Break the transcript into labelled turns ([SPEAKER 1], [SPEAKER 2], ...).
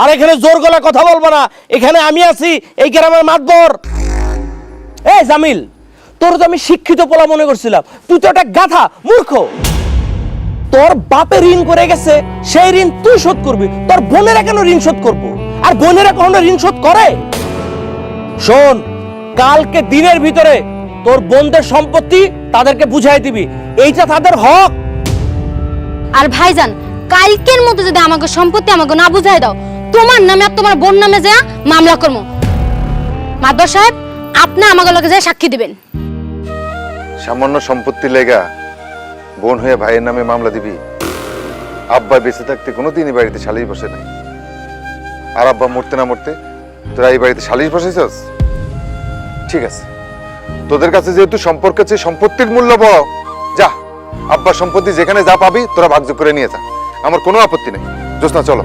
[SPEAKER 1] আর এখানে জোর গলা কথা বলব না। এখানে আমি আছি, এই গ্রামের মাতবর। এই জামিল, তোর তো আমি শিক্ষিত পোলা মনে করছিলাম, তুই তো একটা গাধা, মূর্খ। তোর বাপে ঋণ করে গেছে, সেই ঋণ তুই শোধ করবি। তোর বোনেরা কেন ঋণ শোধ করব? আর বোনেরা কখনো ঋণ শোধ করে? শোন, কালকে দিনের ভিতরে তোর বোনদের সম্পত্তি তাদেরকে বুঝাই দিবি। এইটা তাদের হক।
[SPEAKER 2] আর ভাইজান, কালকের মধ্যে যদি আমাকে সম্পত্তি আমাকে না বুঝাই দাও তোমার নামে আর তোমার বোন নামে যা মামলা করব। মাদর সাহেব, আপনি আমাকে লগে যায় সাক্ষী দিবেন।
[SPEAKER 3] সামান্য সম্পত্তি লেগা বোন হয়ে ভাইয়ের নামে মামলা দিবি। আব্বা বেঁচে থাকতে কোনোদিনই বাড়িতে সালিশ বসে নাই। আর আব্বা মরতে না মরতে তোরা এই বাড়িতে সালিশ বসেছস? ঠিক আছে। তোদের কাছে যেহেতু সম্পর্ক আছে, সম্পত্তির মূল্য ব যা, আব্বার সম্পত্তি যেখানে যা পাবি তোরা ভাগযোগ করে নিয়ে যা। আমার কোনো আপত্তি নেই। জোসনা চলো।